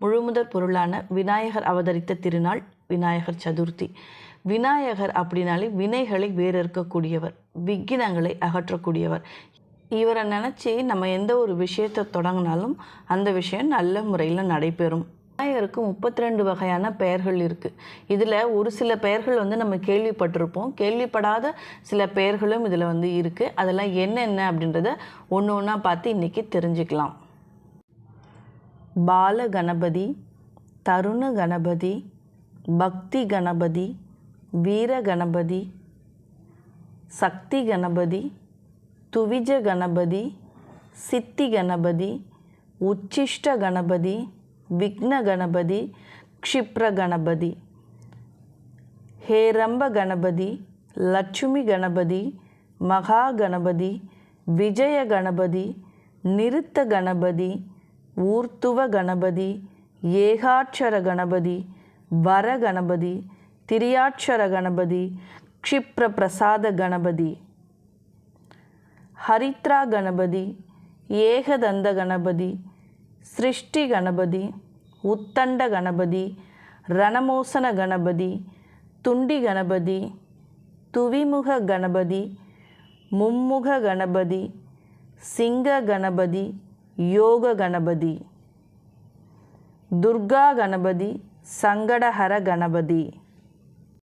முழுமுதற் பொருளான விநாயகர் அவதரித்த திருநாள் விநாயகர் சதுர்த்தி. விநாயகர் அப்படின்னாலே வினைகளை வேறறுக்கக்கூடியவர் விக்கினங்களை அகற்றக்கூடியவர். இவரை நினச்சி நம்ம எந்த ஒரு விஷயத்தை தொடங்கினாலும் அந்த விஷயம் நல்ல முறையில் நடைபெறும். விநாயகருக்கு முப்பத்தி ரெண்டு வகையான பெயர்கள் இருக்குது இதில் ஒரு சில பெயர்கள் வந்து நம்ம கேள்விப்பட்டிருப்போம். கேள்விப்படாத சில பெயர்களும் இதில் வந்து இருக்குது அதெல்லாம் என்னென்ன அப்படின்றத ஒன்று ஒன்றா பார்த்து இன்றைக்கி தெரிஞ்சுக்கலாம். பால கணபதி தருண கணபதி பக்தி கணபதி வீர கணபதி சக்தி கணபதி துவிஜ கணபதி சித்தி கணபதி உச்சிஷ்ட கணபதி விக்ன கணபதி க்ஷிப்ர கணபதி ஹேரம்ப கணபதி லட்சுமி கணபதி மகா கணபதி விஜய கணபதி நிறுத்த கணபதி ஊர்த்துவ கணபதி ஏகாட்சர கணபதி வர கணபதி திரியாட்சர கணபதி க்ஷிப்ர பிரசாத கணபதி. ஹரித்ரா கணபதி ஏகதந்த கணபதி சிருஷ்டி கணபதி உத்தண்ட கணபதி ரணமோசன கணபதி துண்டி கணபதி துவிமுக கணபதி மும்முக கணபதி சிங்க கணபதி யோக கணபதி துர்கா கணபதி சங்கடஹர கணபதி